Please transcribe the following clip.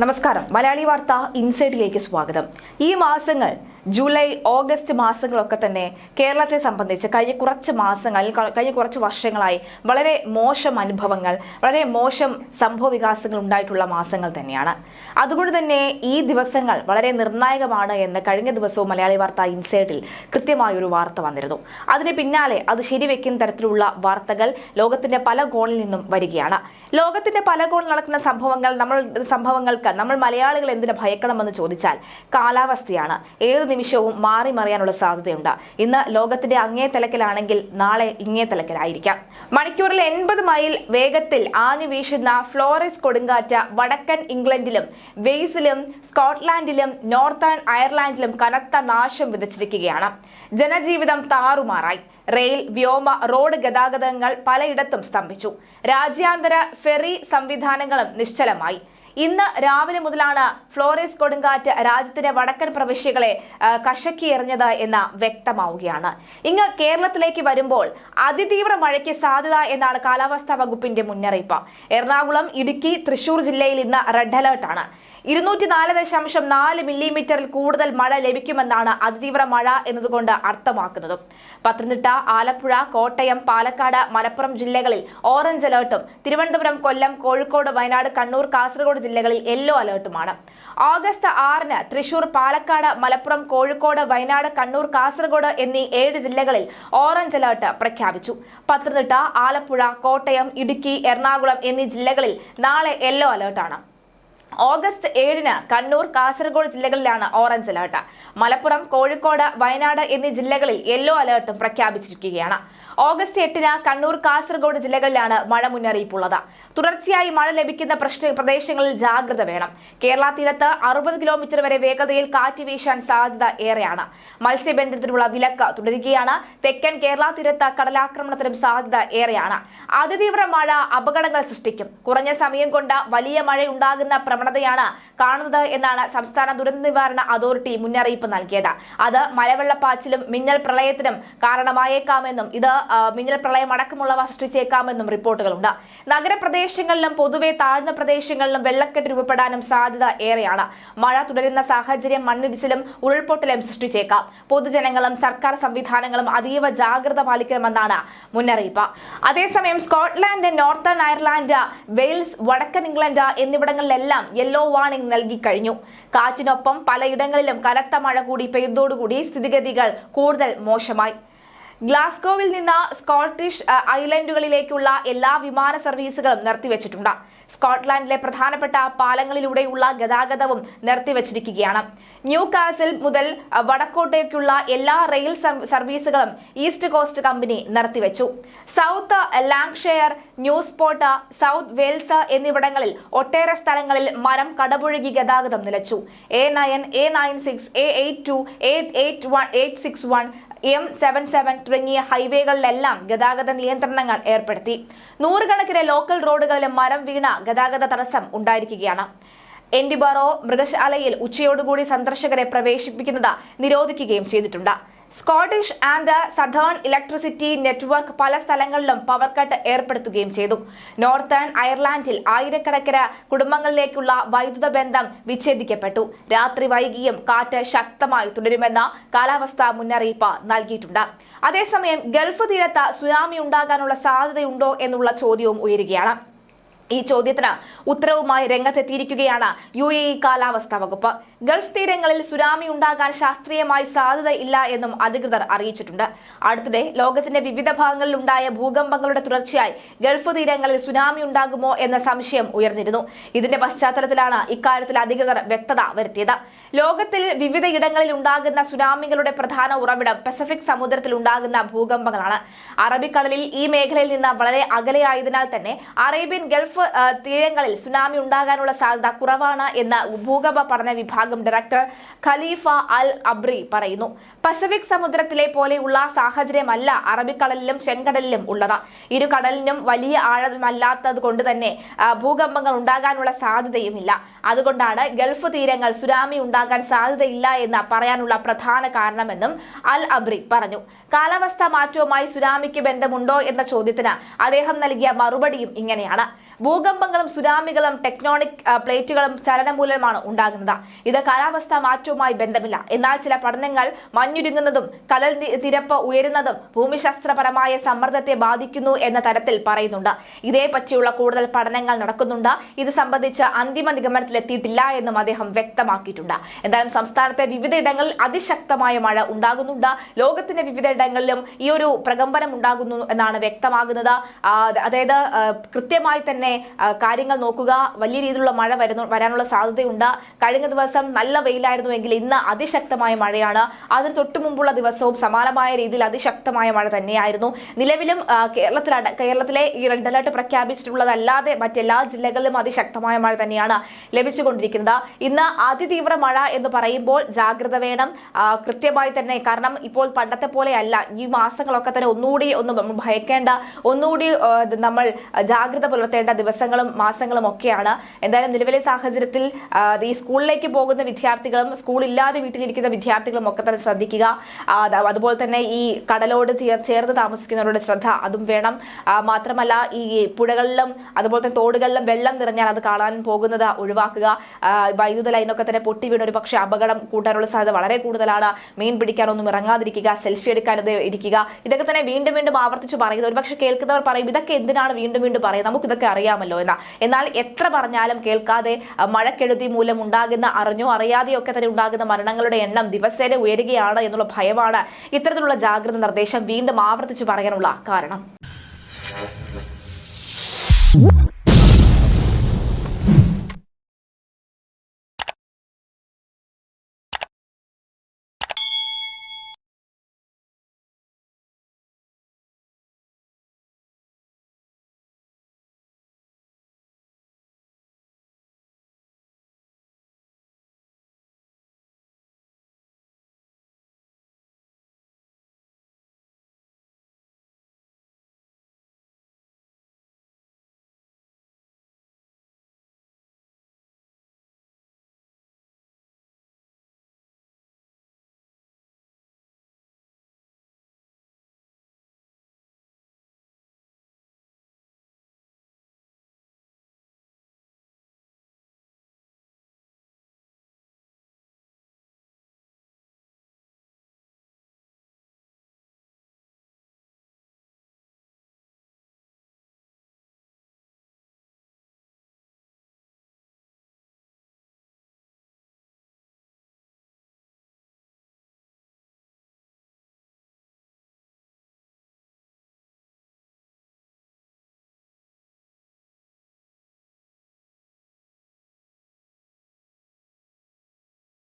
നമസ്കാരം. മലയാളി വാർത്ത ഇൻസൈറ്റിലേക്ക് സ്വാഗതം. ഈ മാസങ്ങൾ ജൂലൈ ഓഗസ്റ്റ് മാസങ്ങളൊക്കെ തന്നെ കേരളത്തെ സംബന്ധിച്ച് കഴിഞ്ഞ കുറച്ച് മാസങ്ങളിൽ കഴിഞ്ഞ കുറച്ച് വർഷങ്ങളായി വളരെ മോശം അനുഭവങ്ങൾ വളരെ മോശം സംഭവ വികാസങ്ങൾ ഉണ്ടായിട്ടുള്ള മാസങ്ങൾ തന്നെയാണ്. അതുകൊണ്ട് തന്നെ ഈ ദിവസങ്ങൾ വളരെ നിർണായകമാണ് എന്ന് കഴിഞ്ഞ ദിവസവും മലയാളി വാർത്ത ഇൻസൈഡിൽ കൃത്യമായൊരു വാർത്ത വന്നിരുന്നു. അതിന് പിന്നാലെ അത് ശരിവെക്കുന്ന തരത്തിലുള്ള വാർത്തകൾ ലോകത്തിന്റെ പല കോണിൽ നിന്നും വരികയാണ്. ലോകത്തിന്റെ പല കോണിൽ നടക്കുന്ന സംഭവങ്ങൾ നമ്മൾ സംഭവങ്ങൾക്ക് നമ്മൾ മലയാളികൾ എന്തിനു ഭയക്കണമെന്ന് ചോദിച്ചാൽ കാലാവസ്ഥയാണ്. ഏത് നിമിഷവും മാറി മറിയാനുള്ള സാധ്യതയുണ്ട്. ഇന്ന് ലോകത്തിന്റെ അങ്ങേ തലക്കിലാണെങ്കിൽ നാളെ ഇങ്ങേ തലക്കിലായിരിക്കാം മണിക്കൂറിൽ എൺപത് മൈൽ വേഗത്തിൽ ആഞ്ഞു വീശുന്ന ഫ്ലോറിസ് കൊടുങ്കാറ്റ് വടക്കൻ ഇംഗ്ലണ്ടിലും വെയ്സിലും സ്കോട്ട്ലാൻഡിലും നോർത്തേൺ അയർലാൻഡിലും കനത്ത നാശം വിതച്ചിരിക്കുകയാണ്. ജനജീവിതം താറുമാറായി. റെയിൽ വ്യോമ റോഡ് ഗതാഗതങ്ങൾ പലയിടത്തും സ്തംഭിച്ചു. രാജ്യാന്തര ഫെറി സംവിധാനങ്ങളും നിശ്ചലമായി. ഇന്ന് രാവിലെ മുതലാണ് ഫ്ലോറിസ് കൊടുങ്കാറ്റ് രാജ്യത്തിന്റെ വടക്കൻ പ്രവിശ്യകളെ കഷക്കി എറിഞ്ഞത് എന്ന് വ്യക്തമാവുകയാണ്. ഇങ്ങ് കേരളത്തിലേക്ക് വരുമ്പോൾ അതിതീവ്ര മഴയ്ക്ക് സാധ്യത എന്നാണ് കാലാവസ്ഥാ വകുപ്പിന്റെ മുന്നറിയിപ്പ്. എറണാകുളം ഇടുക്കി തൃശൂർ ജില്ലയിൽ ഇന്ന് റെഡ് അലേർട്ടാണ് ഇരുന്നൂറ്റി നാല് ദശാംശം നാല് മില്ലിമീറ്ററിൽ കൂടുതൽ മഴ ലഭിക്കുമെന്നാണ് അതിതീവ്ര മഴ എന്നതുകൊണ്ട് അർത്ഥമാക്കുന്നത്. പത്തനംതിട്ട ആലപ്പുഴ കോട്ടയം പാലക്കാട് മലപ്പുറം ജില്ലകളിൽ ഓറഞ്ച് അലേർട്ടും തിരുവനന്തപുരം കൊല്ലം കോഴിക്കോട് വയനാട് കണ്ണൂർ കാസർഗോഡ് ജില്ലകളിൽ യെല്ലോ അലേർട്ടുമാണ്. ഓഗസ്റ്റ് ആറിന് തൃശൂർ പാലക്കാട് മലപ്പുറം കോഴിക്കോട് വയനാട് കണ്ണൂർ കാസർഗോഡ് എന്നീ ഏഴ് ജില്ലകളിൽ ഓറഞ്ച് അലേർട്ട് പ്രഖ്യാപിച്ചു. പത്തനംതിട്ട ആലപ്പുഴ കോട്ടയം ഇടുക്കി എറണാകുളം എന്നീ ജില്ലകളിൽ നാളെ യെല്ലോ അലേർട്ടാണ്. ഓഗസ്റ്റ് ഏഴിന് കണ്ണൂർ കാസർഗോഡ് ജില്ലകളിലാണ് ഓറഞ്ച് അലേർട്ട്. മലപ്പുറം കോഴിക്കോട് വയനാട് എന്നീ ജില്ലകളിൽ യെല്ലോ അലേർട്ടും പ്രഖ്യാപിച്ചിരിക്കുകയാണ്. ഓഗസ്റ്റ് എട്ടിന് കണ്ണൂർ കാസർഗോഡ് ജില്ലകളിലാണ് മഴ മുന്നറിയിപ്പുള്ളത്. തുടർച്ചയായി മഴ ലഭിക്കുന്ന പ്രദേശങ്ങളിൽ ജാഗ്രത വേണം. കേരള തീരത്ത് അറുപത് കിലോമീറ്റർ വരെ വേഗതയിൽ കാറ്റ് വീശാൻ സാധ്യത ഏറെയാണ്. മത്സ്യബന്ധനത്തിനുള്ള വിലക്ക് തുടരുകയാണ്. തെക്കൻ കേരള തീരത്ത് കടലാക്രമണത്തിനും സാധ്യത ഏറെയാണ്. അതിതീവ്ര മഴ അപകടങ്ങൾ സൃഷ്ടിക്കും. കുറഞ്ഞ സമയം കൊണ്ട് വലിയ മഴ ഉണ്ടാകുന്ന പ്രവണതയാണ് കാണുന്നത് എന്നാണ് സംസ്ഥാന ദുരന്ത നിവാരണ അതോറിറ്റി മുന്നറിയിപ്പ് നൽകിയത്. അത് മലവെള്ളപ്പാച്ചിലും മിന്നൽ പ്രളയത്തിനും കാരണമായേക്കാമെന്നും ഇത് മിന്നൽ പ്രളയം അടക്കമുള്ളവ സൃഷ്ടിച്ചേക്കാമെന്നും റിപ്പോർട്ടുകളുണ്ട്. നഗരപ്രദേശങ്ങളിലും പൊതുവെ താഴ്ന്ന പ്രദേശങ്ങളിലും വെള്ളക്കെട്ട് രൂപപ്പെടാനും സാധ്യത ഏറെയാണ്. മഴ തുടരുന്ന സാഹചര്യം മണ്ണിടിച്ചിലും ഉരുൾപൊട്ടലും സൃഷ്ടിച്ചേക്കാം. പൊതുജനങ്ങളും സർക്കാർ സംവിധാനങ്ങളും അതീവ ജാഗ്രത പാലിക്കണമെന്നാണ് മുന്നറിയിപ്പ്. അതേസമയം സ്കോട്ട്ലാൻഡ് നോർത്തേൺ അയർലാൻഡ് വെയിൽസ് വടക്കൻ ഇംഗ്ലണ്ട് എന്നിവിടങ്ങളിലെല്ലാം യെല്ലോ വാർണിംഗ് നൽകി കഴിഞ്ഞു. കാറ്റിനൊപ്പം പലയിടങ്ങളിലും കനത്ത മഴ കൂടി പെയ്തോടുകൂടി സ്ഥിതിഗതികൾ കൂടുതൽ മോശമായി. ഗ്ലാസ്ഗോവിൽ നിന്ന് സ്കോട്ടിഷ് ഐലൻഡുകളിലേക്കുള്ള എല്ലാ വിമാന സർവീസുകളും നിർത്തിവച്ചിട്ടുണ്ട്. സ്കോട്ട്ലാൻഡിലെ പ്രധാനപ്പെട്ട പാലങ്ങളിലൂടെയുള്ള ഗതാഗതവും നിർത്തിവച്ചിരിക്കുകയാണ്. ന്യൂ കാസിൽ മുതൽ വടക്കോട്ടേക്കുള്ള എല്ലാ റെയിൽ സർവീസുകളും ഈസ്റ്റ് കോസ്റ്റ് കമ്പനി നിർത്തിവച്ചു. South Lancashire Newport South Wales എന്നിവിടങ്ങളിൽ ഒട്ടേറെ സ്ഥലങ്ങളിൽ മരം കടപുഴകി ഗതാഗതം നിലച്ചു. A nine A nine six A eight two eight eight one eight six one M seven seven തുടങ്ങിയ ഹൈവേകളിലെല്ലാം ഗതാഗത നിയന്ത്രണങ്ങൾ ഏർപ്പെടുത്തി. നൂറുകണക്കിന് ലോക്കൽ റോഡുകളിലെ മരം വീണ ഗതാഗത തടസ്സം ഉണ്ടായിരിക്കുകയാണ്. എൻഡിബറോ മൃഗശാലയിൽ ഉച്ചയോടുകൂടി സന്ദർശകരെ പ്രവേശിപ്പിക്കുന്നത് നിരോധിക്കുകയും ചെയ്തിട്ടുണ്ട്. Scottish and Southern electricity network പല സ്ഥലങ്ങളിലും പവർ കട്ട് ഏർപ്പെടുത്തുകയും ചെയ്തു. നോർത്തേൺ അയർലാൻഡിൽ ആയിരക്കണക്കിന് കുടുംബങ്ങളിലേക്കുള്ള വൈദ്യുത ബന്ധം വിച്ഛേദിക്കപ്പെട്ടു. രാത്രി വൈകിയും കാറ്റ് ശക്തമായി തുടരുമെന്ന കാലാവസ്ഥാ മുന്നറിയിപ്പ് നൽകിയിട്ടുണ്ട്. അതേസമയം ഗൾഫ് തീരത്ത് സുനാമി ഉണ്ടാകാനുള്ള സാധ്യതയുണ്ടോ എന്നുള്ള ചോദ്യവും ഉയരുകയാണ്. ഈ ചോദ്യത്തിന് ഉത്തരവുമായി രംഗത്തെത്തിയിരിക്കുകയാണ് യു എ ഇ കാലാവസ്ഥാ വകുപ്പ്. ഗൾഫ് തീരങ്ങളിൽ സുനാമി ഉണ്ടാകാൻ ശാസ്ത്രീയമായി സാധ്യത ഇല്ല എന്നും അധികൃതർ അറിയിച്ചിട്ടുണ്ട്. അടുത്തിടെ ലോകത്തിന്റെ വിവിധ ഭാഗങ്ങളിൽ ഉണ്ടായ ഭൂകമ്പങ്ങളുടെ തുടർച്ചയായി ഗൾഫ് തീരങ്ങളിൽ സുനാമി ഉണ്ടാകുമോ എന്ന സംശയം ഉയർന്നിരുന്നു. ഇതിന്റെ പശ്ചാത്തലത്തിലാണ് ഇക്കാര്യത്തിൽ അധികൃതർ വ്യക്തത വരുത്തിയത്. ലോകത്തിൽ വിവിധ ഇടങ്ങളിൽ ഉണ്ടാകുന്ന സുനാമികളുടെ പ്രധാന ഉറവിടം പസഫിക് സമുദ്രത്തിൽ ഉണ്ടാകുന്ന ഭൂകമ്പങ്ങളാണ്. അറബിക്കടലിൽ ഈ മേഖലയിൽ നിന്ന് വളരെ അകലെയായതിനാൽ തന്നെ അറേബ്യൻ ഗൾഫ് ആ, തീരങ്ങളിൽ സുനാമി ഉണ്ടാകാനുള്ള സാധ്യത കുറവാണ് എന്ന് ഭൂകമ്പ പഠന വിഭാഗം ഡയറക്ടർ ഖലീഫ അൽ അബ്രി പറയുന്നു. പസഫിക് സമുദ്രത്തിലെ പോലെയുള്ള സാഹചര്യമല്ല അറബിക്കടലിലും ചെങ്കടലിലും ഉള്ളത്. ഇരു കടലിനും വലിയ ആഴമല്ലാത്തത് കൊണ്ട് തന്നെ ഭൂകമ്പങ്ങൾ ഉണ്ടാകാനുള്ള സാധ്യതയുമില്ല. അതുകൊണ്ടാണ് ഗൾഫ് തീരങ്ങൾ സുനാമി ഉണ്ടാകാൻ സാധ്യതയില്ല എന്ന് പറയാനുള്ള പ്രധാന കാരണമെന്നും അൽ അബ്രി പറഞ്ഞു. കാലാവസ്ഥാ മാറ്റവുമായി സുനാമിക്ക് ബന്ധമുണ്ടോ എന്ന ചോദ്യത്തിന് അദ്ദേഹം നൽകിയ മറുപടിയും ഇങ്ങനെയാണ്. ഭൂകമ്പങ്ങളും സുനാമികളും ടെക്നോണിക് പ്ലേറ്റുകളും ചലനം മൂലമാണ് ഉണ്ടാകുന്നത്. ഇത് കാലാവസ്ഥാ മാറ്റവുമായി ബന്ധമില്ല. എന്നാൽ ചില പഠനങ്ങൾ മഞ്ഞുരുങ്ങുന്നതും കടൽ തിരപ്പ് ഉയരുന്നതും ഭൂമിശാസ്ത്രപരമായ സമ്മർദ്ദത്തെ ബാധിക്കുന്നു എന്ന തരത്തിൽ പറയുന്നുണ്ട്. ഇതേപറ്റിയുള്ള കൂടുതൽ പഠനങ്ങൾ നടക്കുന്നുണ്ട്. ഇത് സംബന്ധിച്ച് അന്തിമ നിഗമനത്തിലെത്തിയിട്ടില്ല എന്നും അദ്ദേഹം വ്യക്തമാക്കിയിട്ടുണ്ട്. എന്തായാലും സംസ്ഥാനത്തെ വിവിധയിടങ്ങളിൽ അതിശക്തമായ മഴ ഉണ്ടാകുന്നുണ്ട്. ലോകത്തിന്റെ വിവിധയിടങ്ങളിലും ഈ ഒരു പ്രകമ്പനം ഉണ്ടാകുന്നു എന്നാണ് വ്യക്തമാകുന്നത്. അതായത് കൃത്യമായി തന്നെ കാര്യങ്ങൾ നോക്കുക. വലിയ രീതിയിലുള്ള മഴ വരുന്നു വരാനുള്ള സാധ്യതയുണ്ട്. കഴിഞ്ഞ ദിവസം നല്ല വെയിലായിരുന്നുവെങ്കിൽ ഇന്ന് അതിശക്തമായ മഴയാണ്. അതിന് തൊട്ടു മുമ്പുള്ള ദിവസവും സമാനമായ രീതിയിൽ അതിശക്തമായ മഴ തന്നെയായിരുന്നു. നിലവിലും കേരളത്തിലാണ് കേരളത്തിലെ ഈ റെഡ് അലർട്ട് പ്രഖ്യാപിച്ചിട്ടുള്ളതല്ലാതെ മറ്റെല്ലാ ജില്ലകളിലും അതിശക്തമായ മഴ തന്നെയാണ് ലഭിച്ചുകൊണ്ടിരിക്കുന്നത്. ഇന്ന് അതിതീവ്ര മഴ എന്ന് പറയുമ്പോൾ ജാഗ്രത വേണം. കൃത്യമായി തന്നെ കാരണം ഇപ്പോൾ പണ്ടത്തെ പോലെയല്ല. ഈ മാസങ്ങളൊക്കെ തന്നെ ഒന്നുകൂടി ഒന്ന് ഭയക്കേണ്ട ഒന്നുകൂടി നമ്മൾ ജാഗ്രത പുലർത്തേണ്ട ദിവസങ്ങളും മാസങ്ങളും ഒക്കെയാണ്. എന്തായാലും നിലവിലെ സാഹചര്യത്തിൽ ഈ സ്കൂളിലേക്ക് പോകുന്ന വിദ്യാർത്ഥികളും സ്കൂളില്ലാതെ വീട്ടിലിരിക്കുന്ന വിദ്യാർത്ഥികളും ഒക്കെ തന്നെ ശ്രദ്ധിക്കുക. അതുപോലെ തന്നെ ഈ കടലോട് ചേർ- ചേർന്ന് താമസിക്കുന്നവരുടെ ശ്രദ്ധ അതും വേണം. മാത്രമല്ല ഈ പുഴകളിലും അതുപോലെ തന്നെ തോടുകളിലും വെള്ളം നിറഞ്ഞാൽ അത് കാണാൻ പോകുന്നത് ഒഴിവാക്കുക. വൈദ്യുത ലൈനൊക്കെ തന്നെ പൊട്ടി വീണ് ഒരു പക്ഷേ അപകടം കൂട്ടാനുള്ള സാധ്യത വളരെ കൂടുതലാണ്. മീൻ പിടിക്കാനൊന്നും ഇറങ്ങാതിരിക്കുക സെൽഫി എടുക്കാതെ ഇരിക്കുക. ഇതൊക്കെ തന്നെ വീണ്ടും വീണ്ടും ആവർത്തിച്ച് പറയുന്നത്. ഒരുപക്ഷെ കേൾക്കുന്നവർ പറയും ഇതൊക്കെ എന്തിനാണ് വീണ്ടും വീണ്ടും പറയുന്നത്? നമുക്ക് ഇതൊക്കെ അറിയാമല്ലോ എന്ന. എന്നാൽ എത്ര പറഞ്ഞാലും കേൾക്കാതെ മഴക്കെടുതി മൂലം ഉണ്ടാകുന്ന അറിഞ്ഞോ അറിയാതെയോ ഒക്കെ തന്നെ ഉണ്ടാകുന്ന മരണങ്ങളുടെ എണ്ണം ദിവസേന ഉയരുകയാണ് എന്നുള്ള ഭയമാണ് ഇത്തരത്തിലുള്ള ജാഗ്രത നിർദ്ദേശം വീണ്ടും ആവർത്തിച്ചു പറയാനുള്ള കാരണം.